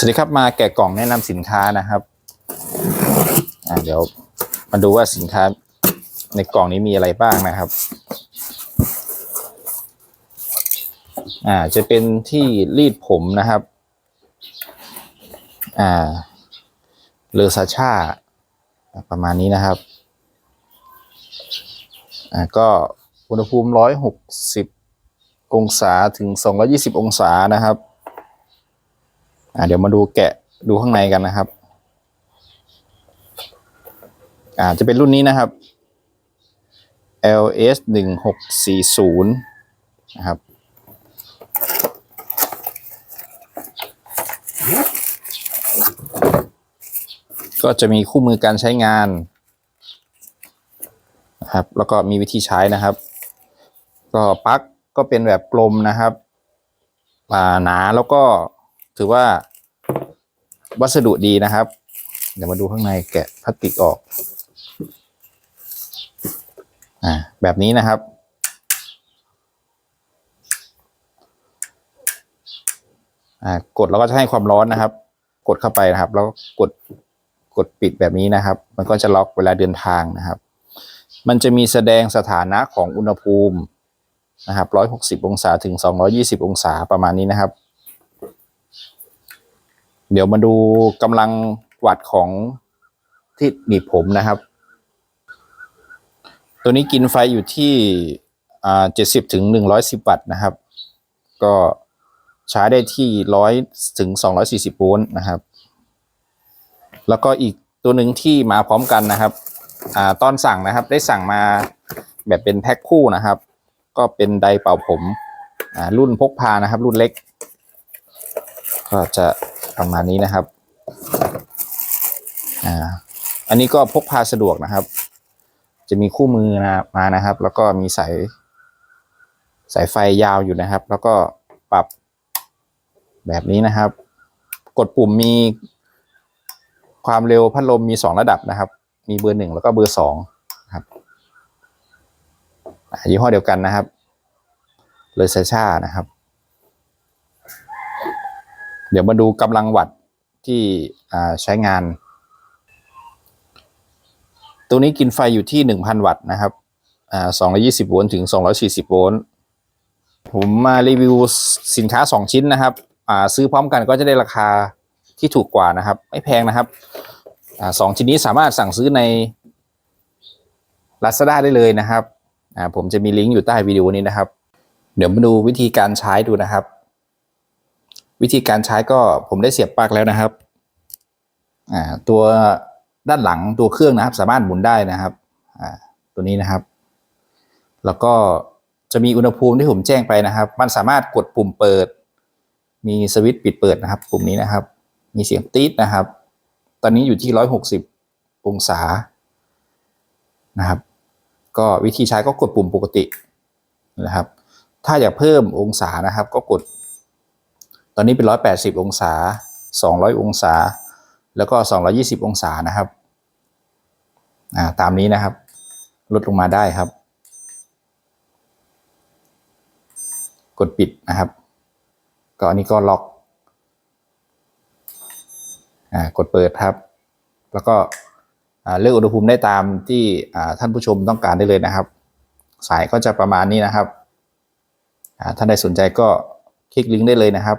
สวัสดีครับมาแกะกล่องแนะนำสินค้านะครับเดี๋ยวมาดูว่าสินค้าในกล่องนี้มีอะไรบ้างนะครับ อ่าจะเป็นที่รีดผมนะครับ อ่าเลอซาชาประมาณนี้นะครับ อ่าก็อุณหภูมิร้อยหกสิบองศาถึงสองร้อยี่สิบองศานะครับ อ่าเดี๋ยวมาดูแกะดูข้างในกันนะครับ อ่าจะเป็นรุ่นนี้นะครับ LS หนึ่งหกสี่ศูนย์นะครับก็จะมีคู่มือการใช้งานนะครับ แล้วก็มีวิธีใช้นะครับ ก็ปลั๊กก็เป็นแบบกลมนะครับหนาแล้วก็ถือว่า วัสดุดีนะครับ เดี๋ยวมาดูข้างในแกะพลาสติกออก อ่า แบบนี้นะครับ อ่า กดแล้วก็จะให้ความร้อนนะครับ กดเข้าไปนะครับ แล้วก็กด กดปิดแบบนี้นะครับ มันก็จะล็อกเวลาเดินทางนะครับ มันจะมีแสดงสถานะของอุณหภูมินะครับร้อยหกสิบองศาถึงสองร้อยี่สิบองศาประมาณนี้นะครับ เดี๋ยวมาดูกำลังวัดของที่หนีบผมนะครับ ตัวนี้กินไฟอยู่ที่เจ็ดสิบถึงหนึ่งร้อยสิบวัตต์นะครับ ก็ใช้ได้ที่ร้อยถึงสองร้อยสี่สิบโวลต์นะครับ แล้วก็อีกตัวหนึ่งที่มาพร้อมกันนะครับอตอนสั่งนะครับได้สั่งมาแบบเป็นแพ็คคู่นะครับ ก็เป็นไดเป่าผมรุ่นพกพานะครับ รุ่นเล็ก ก็จะ ประมาณนี้นะครับ อ่า อันนี้ก็พกพาสะดวกนะครับ จะมีคู่มือนะมานะครับ แล้วก็มีสายสายไฟยาวอยู่นะครับ แล้วก็ปรับแบบนี้นะครับ กดปุ่มมีความเร็วพัดลมมีสองระดับนะครับ มีเบอร์หนึ่งแล้วก็เบอร์สองครับยี่ห้อเดียวกันนะครับ เลยซาชานะครับ เดี๋ยวมาดูกำลังวัตต์ที่ใช้งาน ตัวนี้กินไฟอยู่ที่หนึ่งพันวัตต์นะครับสองร้อยี่สิบโวลต์ถึงสองร้อยสี่สิบโวลต์ผมมารีวิวสินค้าสองชิ้นนะครับ ซื้อพร้อมกันก็จะได้ราคาที่ถูกกว่านะครับ ไม่แพงนะครับอสองชิ้นนี้สามารถสั่งซื้อใน Lazada ได้เลยนะครับผมจะมีลิงก์อยู่ใต้วิดีโอนี้นะครับ เดี๋ยวมาดูวิธีการใช้ดูนะครับ วิธีการใช้ก็ผมได้เสียบปลั๊กแล้วนะครับตัวด้านหลังตัวเครื่องนะครับ สามารถหมุนได้นะครับตัวนี้นะครับ แล้วก็จะมีอุณหภูมิที่ผมแจ้งไปนะครับ มันสามารถกดปุ่มเปิด มีสวิตช์ปิดเปิดนะครับ ปุ่มนี้นะครับ มีเสียงตี๊ดนะครับ ตอนนี้อยู่ที่ร้อยหกสิบองศานะครับ ก็วิธีใช้ก็กดปุ่มปกตินะครับ ถ้าอยากเพิ่มองศานะครับ ก็กด ตอนนี้เป็นร้อยแปดสิบองศาสองร้องศา แล้วก็สองร้องศานะครับ อ่า ตามนี้นะครับ ลดลงมาได้ครับ กดปิดนะครับ ก็อันนี้ก็ล็อก อ่า กดเปิดครับ แล้วก็เลือกอุณหภูมิได้ตามที่ท่านผู้ชมต้องการได้เลยนะครับ สายก็จะประมาณนี้นะครับอ่าท่านใดสนใจก็คลิกลิงก์ได้เลยนะครับ